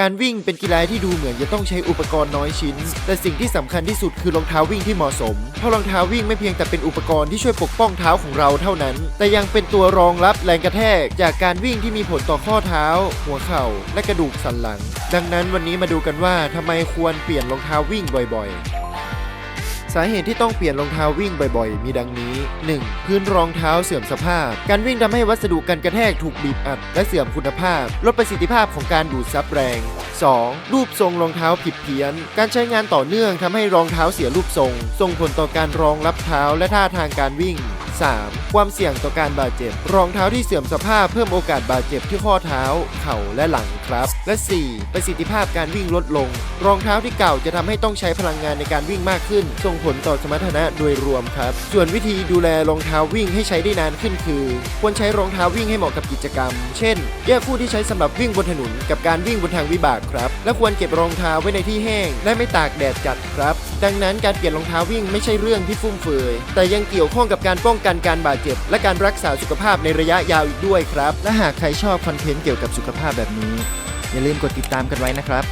การวิ่งเป็นกีฬาที่ดูเหมือนจะต้องใช้อุปกรณ์น้อยชิ้น แต่สิ่งที่สำคัญที่สุดคือรองเท้าวิ่งที่เหมาะสม เพราะรองเท้าวิ่งไม่เพียงแต่เป็นอุปกรณ์ที่ช่วยปกป้องเท้าของเราเท่านั้น แต่ยังเป็นตัวรองรับแรงกระแทก จากการวิ่งที่มีผลต่อข้อเท้า หัวเข่า และกระดูกสันหลัง ดังนั้นวันนี้มาดูกันว่าทำไมควรเปลี่ยนรองเท้าวิ่งบ่อย ๆ สาเหตุที่ต้องเปลี่ยนรองเท้าวิ่งบ่อยๆ มีดังนี้ 1. พื้นรองเท้าเสื่อมสภาพ การวิ่งทำให้วัสดุกันกระแทกถูกบีบอัด และเสื่อมคุณภาพ ลดประสิทธิภาพของการดูดซับแรง 2. รูปทรงรองเท้าผิดเพี้ยน การใช้งานต่อเนื่องทำให้รองเท้าเสียรูปทรง ส่งผลต่อการรองรับเท้าและท่าทางการวิ่ง 3. ความเสี่ยงต่อการบาดเจ็บ รองเท้าที่เสื่อมสภาพเพิ่มโอกาสบาดเจ็บที่ข้อเท้า เข่าและหลังครับ และ 4. ประสิทธิภาพการวิ่งลดลง รองเท้าที่เก่าจะทำให้ต้องใช้พลังงานในการวิ่งมากขึ้น ส่งผลต่อสมรรถนะโดยรวมครับ ส่วนวิธีดูแลรองเท้าวิ่งให้ใช้ได้นานขึ้นคือ ควรใช้รองเท้าวิ่งให้เหมาะกับกิจกรรม เช่นแยกคู่ที่ใช้สำหรับวิ่งบนถนนกับการวิ่งบนทางวิบากครับ และควรเก็บรองเท้าไว้ในที่แห้ง และไม่ตากแดดจัดครับ ดังนั้นการเปลี่ยนรองเท้าวิ่งไม่ใช่เรื่องที่ฟุ่มเฟือยแต่ยังเกี่ยวข้องกับการป้องกันการบาดเจ็บ และการรักษาสุขภาพในระยะยาวอีกด้วยครับ และหากใครชอบคอนเทนต์เกี่ยวกับสุขภาพแบบนี้ อย่าลืมกดติดตามกันไว้นะครับ